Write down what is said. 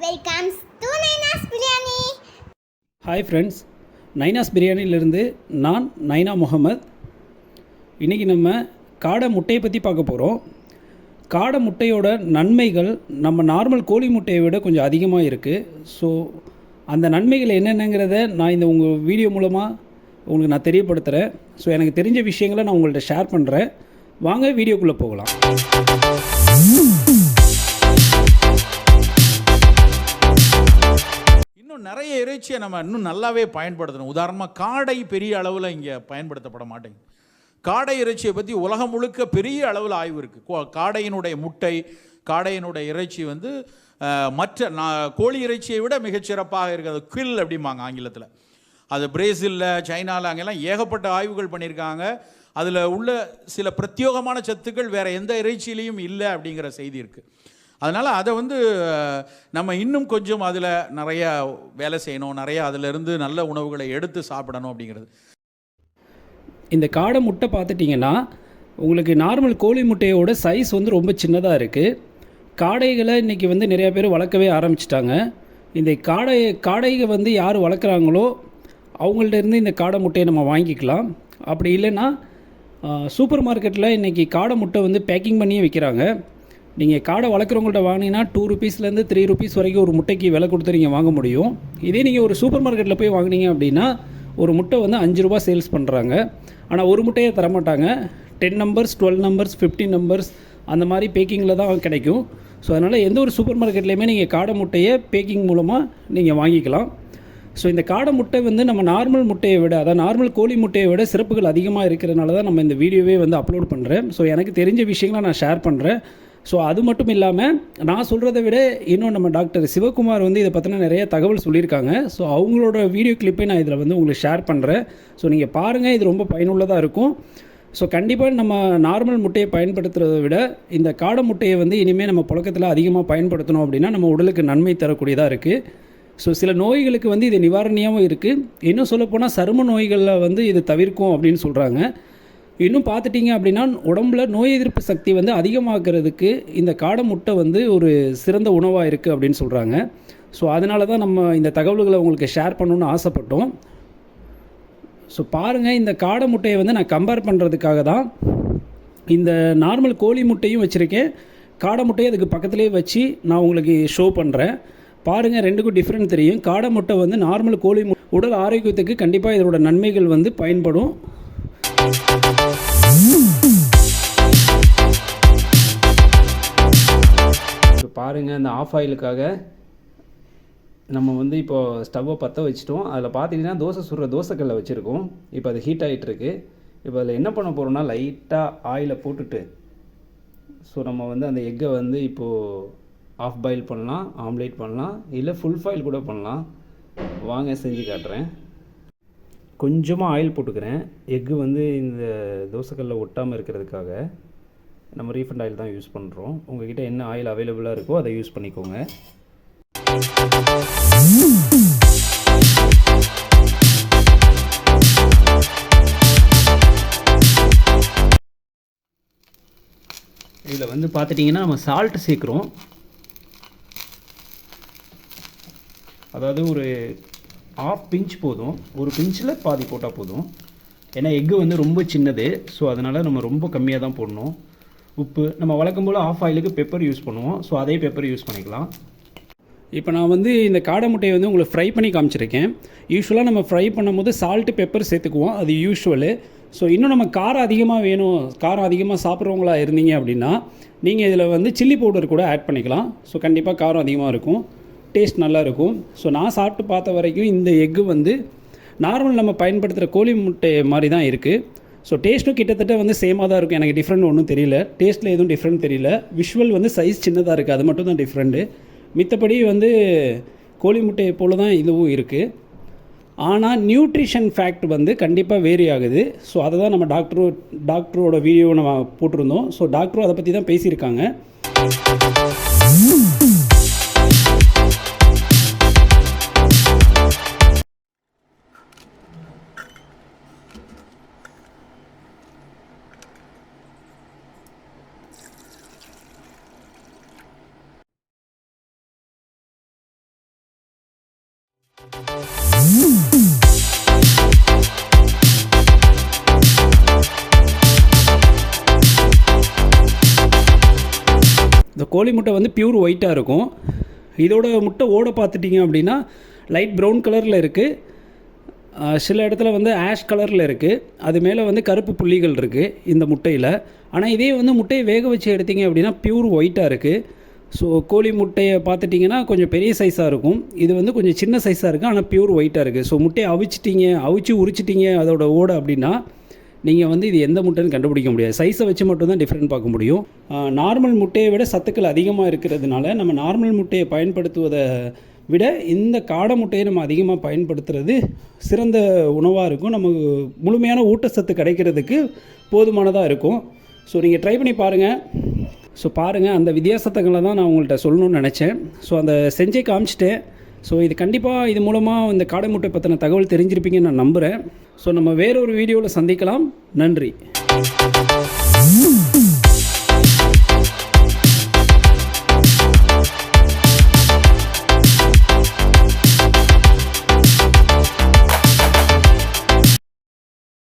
Welcomes to Naina's biryani hi friends Naina's பிரியாணியிலிருந்து நான் நைனா முகமது இன்றைக்கி நம்ம காடை முட்டையை பற்றி பார்க்க போகிறோம் காடை முட்டையோட நன்மைகள் நம்ம நார்மல் கோழி முட்டையை விட கொஞ்சம் அதிகமாக இருக்குது ஸோ அந்த நன்மைகள் என்னென்னங்கிறத நான் இந்த உங்கள் வீடியோ மூலமாக உங்களுக்கு நான் தெரியப்படுத்துகிறேன் ஸோ எனக்கு தெரிஞ்ச விஷயங்களை நான் உங்கள்கிட்ட ஷேர் பண்ணுறேன் வாங்க வீடியோக்குள்ளே போகலாம். இன்னும் நிறைய இறைச்சியை நம்ம இன்னும் நல்லாவே பயன்படுத்தணும். உதாரணமாக காடை பெரிய அளவில் இங்கே பயன்படுத்தப்பட மாட்டேங்குது. காடை இறைச்சியை பற்றி உலகம் முழுக்க பெரிய அளவில் ஆய்வு இருக்குது காடையினுடைய முட்டை காடையினுடைய இறைச்சி வந்து மற்ற நான் கோழி இறைச்சியை விட மிகச்சிறப்பாக இருக்கிறது கில் அப்படிம்பாங்க ஆங்கிலத்தில். அது பிரேசிலில் சைனாவில் அங்கெல்லாம் ஏகப்பட்ட ஆய்வுகள் பண்ணியிருக்காங்க. அதில் உள்ள சில பிரத்யோகமான சத்துக்கள் வேறு எந்த இறைச்சியிலையும் இல்லை அப்படிங்கிற செய்தி இருக்குது அதனால் அதை வந்து நம்ம இன்னும் கொஞ்சம் அதில் நிறையா வேலை செய்யணும் நிறையா அதிலிருந்து நல்ல உணவுகளை எடுத்து சாப்பிடணும் அப்படிங்கிறது. இந்த காடை முட்டை பார்த்துட்டிங்கன்னா உங்களுக்கு நார்மல் கோழி முட்டையோட சைஸ் வந்து ரொம்ப சின்னதாக இருக்குது காடைகளை இன்றைக்கி வந்து நிறையா பேர் வளர்க்கவே ஆரம்பிச்சிட்டாங்க. இந்த காடை காடைக வந்து யார் வளர்க்குறாங்களோ அவங்கள்ட்ட இருந்து இந்த காடை முட்டையை நம்ம வாங்கிக்கலாம். அப்படி இல்லைன்னா சூப்பர் மார்க்கெட்டில் இன்றைக்கி காடை முட்டை வந்து பேக்கிங் பண்ணியே விற்கிறாங்க நீங்கள் காடை வளர்க்குறவங்கள்ட்ட வாங்கினீங்கன்னா டூ ருபீஸ்லேருந்து த்ரீ ருபீஸ் வரைக்கும் ஒரு முட்டைக்கு விலை கொடுத்து நீங்கள் வாங்க முடியும். இதே நீங்கள் ஒரு சூப்பர் மார்க்கெட்டில் போய் வாங்குனீங்க அப்படின்னா ஒரு முட்டை வந்து அஞ்சு ரூபா சேல்ஸ் பண்ணுறாங்க ஆனால் ஒரு முட்டையை தரமாட்டாங்க. Ten numbers twelve numbers fifteen numbers அந்த மாதிரி பேக்கிங்கில் தான் கிடைக்கும். ஸோ அதனால் எந்த ஒரு சூப்பர் மார்க்கெட்லேயுமே நீங்கள் காடை முட்டையை பேக்கிங் மூலமாக நீங்கள் வாங்கிக்கலாம். ஸோ இந்த காடை முட்டை வந்து நம்ம நார்மல் முட்டையை விட அதாவது நார்மல் கோழி முட்டையை விட சிறப்புகள் அதிகமாக இருக்கிறனால தான் நம்ம இந்த வீடியோவே வந்து அப்லோட் பண்ணுறேன் ஸோ எனக்கு தெரிஞ்ச விஷயங்களை நான் ஷேர் பண்ணுறேன் ஸோ அது மட்டும் இல்லாமல் நான் சொல்கிறத விட இன்னும் நம்ம டாக்டர் சிவகுமார் வந்து இதை பற்றின நிறைய தகவல் சொல்லியிருக்காங்க. ஸோ அவங்களோட வீடியோ கிளிப்பை நான் இதில் வந்து உங்களுக்கு ஷேர் பண்ணுறேன் ஸோ நீங்கள் பாருங்கள் இது ரொம்ப பயனுள்ளதாக இருக்கும். ஸோ கண்டிப்பாக நம்ம நார்மல் முட்டையை பயன்படுத்துகிறத விட இந்த காடை முட்டையை வந்து இனிமேல் நம்ம புழக்கத்தில் அதிகமாக பயன்படுத்தணும் அப்படின்னா நம்ம உடலுக்கு நன்மை தரக்கூடியதாக இருக்குது ஸோ சில நோய்களுக்கு வந்து இது நிவாரணியாகவும் இருக்குது இன்னும் சொல்லப்போனால் சரும நோய்களில் வந்து இது தவிர்க்கும் அப்படின்னு சொல்கிறாங்க இன்னும் பார்த்துட்டிங்க அப்படின்னா உடம்புல நோய் எதிர்ப்பு சக்தி வந்து அதிகமாக்கிறதுக்கு இந்த காடை முட்டை வந்து ஒரு சிறந்த உணவாக இருக்குது அப்படின்னு சொல்கிறாங்க ஸோ அதனால தான் நம்ம இந்த தகவல்களை உங்களுக்கு ஷேர் பண்ணணுன்னு ஆசைப்பட்டோம். ஸோ பாருங்கள் இந்த காடை முட்டையை வந்து நான் கம்பேர் பண்ணுறதுக்காக தான் இந்த நார்மல் கோழி முட்டையும் வச்சுருக்கேன். காடை முட்டையை அதுக்கு பக்கத்துலேயே வச்சு நான் உங்களுக்கு ஷோ பண்ணுறேன் பாருங்கள் ரெண்டுக்கும் டிஃப்ரெண்ட் தெரியும். காடை முட்டை வந்து நார்மல் கோழி உடல் ஆரோக்கியத்துக்கு கண்டிப்பாக இதோட நன்மைகள் வந்து பயன்படும். பாருங்கள் இந்த ஆஃப் ஆயிலுக்காக நம்ம வந்து இப்போது ஸ்டவ்வை பற்ற வச்சுட்டோம். அதில் பார்த்தீங்கன்னா தோசை சுடுற தோசைக்கல்லை வச்சுருக்கோம். இப்போ அது ஹீட் ஆகிட்டுருக்கு இப்போ அதில் என்ன பண்ண போகிறோம்னா லைட்டாக ஆயிலை போட்டுட்டு ஸோ நம்ம வந்து அந்த எக்கை வந்து இப்போது ஆஃப் பாயில் பண்ணலாம் ஆம்லேட் பண்ணலாம் இல்லை ஃபுல் ஃபாயில் கூட பண்ணலாம். வாங்க செஞ்சு காட்டுறேன். கொஞ்சமாக ஆயில் போட்டுக்கிறேன். எக்கு வந்து இந்த தோசைக்கல்லில் ஒட்டாமல் இருக்கிறதுக்காக நம்ம ரீஃபண்ட் ஆயில் தான் யூஸ் பண்ணுறோம் உங்ககிட்ட என்ன ஆயில் அவைலபிளாக இருக்கோ அதை யூஸ் பண்ணிக்கோங்க. இதில் வந்து பார்த்துட்டிங்கன்னா நம்ம சால்ட் சேர்க்குறோம். அதாவது ஒரு ஆஃப் பிஞ்ச் போதும். ஒரு பிஞ்சில் பாதி போட்டால் போதும். ஏன்னா எக்கு வந்து ரொம்ப சின்னது. ஸோ அதனால் நம்ம ரொம்ப கம்மியாக தான் போடணும். உப்பு நம்ம வழக்கம் போல் ஆஃப் ஆயிலுக்கு பெப்பர் யூஸ் பண்ணுவோம். ஸோ அதே பெப்பர் யூஸ் பண்ணிக்கலாம். இப்போ நான் வந்து இந்த காடை முட்டையை வந்து உங்களுக்கு ஃப்ரை பண்ணி காமிச்சிருக்கேன். யூஸ்வலாக நம்ம ஃப்ரை பண்ணும்போது சால்ட்டு பெப்பர் சேர்த்துக்குவோம். அது யூஸ்வலு ஸோ இன்னும் நம்ம காரம் அதிகமாக வேணும். காரம் அதிகமாக சாப்பிட்றவங்களா இருந்தீங்க அப்படின்னா நீங்கள் இதில் வந்து சில்லி பவுடர் கூட ஆட் பண்ணிக்கலாம். ஸோ கண்டிப்பாக காரம் அதிகமாக இருக்கும். டேஸ்ட் நல்லாயிருக்கும். ஸோ நான் சாப்பிட்டு பார்த்த வரைக்கும் இந்த எக்கு வந்து நார்மல் நம்ம பயன்படுத்துகிற கோழி முட்டை மாதிரி தான் இருக்குது ஸோ டேஸ்ட்டும் கிட்டத்தட்ட வந்து சேமாக தான் இருக்கும். எனக்கு டிஃப்ரெண்ட் ஒன்றும் தெரியல. டேஸ்ட்டில் எதுவும் டிஃப்ரெண்ட் தெரியல. விஷுவல் வந்து சைஸ் சின்னதாக இருக்குது அது மட்டும் தான் டிஃப்ரெண்ட்டு மித்தபடி வந்து கோழி முட்டையை போல தான் இதுவும் இருக்குது ஆனால் நியூட்ரிஷன் ஃபேக்ட் வந்து கண்டிப்பாக வேரி ஆகுது. ஸோ அதை தான் நம்ம டாக்டரு டாக்டரோட வீடியோ நம்ம போட்டிருந்தோம். ஸோ டாக்டரும் அதை பற்றி தான் பேசியிருக்காங்க. இந்த கோழி முட்டை வந்து பியூர் ஒயிட்டாக இருக்கும். இதோட முட்டை ஓட பார்த்துட்டிங்க அப்படின்னா லைட் ப்ரௌன் கலரில் இருக்குது சில இடத்துல வந்து ஆஷ் கலரில் இருக்குது அது மேலே வந்து கருப்பு புள்ளிகள் இருக்குது இந்த முட்டையில். ஆனால் இதே வந்து முட்டையை வேக வச்சு எடுத்தீங்க அப்படின்னா பியூர் ஒயிட்டாக இருக்குது ஸோ கோழி முட்டையை பார்த்துட்டிங்கன்னா கொஞ்சம் பெரிய சைஸாக இருக்கும். இது வந்து கொஞ்சம் சின்ன சைஸாக இருக்குது ஆனால் பியூர் ஒயிட்டாக இருக்குது ஸோ முட்டையை அவிச்சிட்டிங்க அவிச்சு உரிச்சிட்டிங்க அதோட ஓடை அப்படின்னா நீங்கள் வந்து இது எந்த முட்டைன்னு கண்டுபிடிக்க முடியாது. சைஸை வச்சு மட்டும்தான் டிஃப்ரெண்ட் பார்க்க முடியும். நார்மல் முட்டையை விட சத்துக்கள் அதிகமாக இருக்கிறதுனால நம்ம நார்மல் முட்டையை பயன்படுத்துவதை விட இந்த காடை முட்டையை நம்ம அதிகமாக பயன்படுத்துறது சிறந்த உணவாக இருக்கும். நமக்கு முழுமையான ஊட்டச்சத்து கிடைக்கிறதுக்கு போதுமானதாக இருக்கும். ஸோ நீங்கள் ட்ரை பண்ணி பாருங்கள் ஸோ பாருங்கள் அந்த வித்தியாசத்தங்களை தான் நான் உங்கள்கிட்ட சொல்லணும்னு நினச்சேன். ஸோ அந்த செஞ்சே காமிச்சிட்டேன். ஸோ இது கண்டிப்பாக இது மூலமாக இந்த காடை முட்டை பற்றின தகவல் தெரிஞ்சிருப்பீங்கன்னு நான் நம்புகிறேன் ஸோ நம்ம வேறொரு வீடியோவில் சந்திக்கலாம். நன்றி.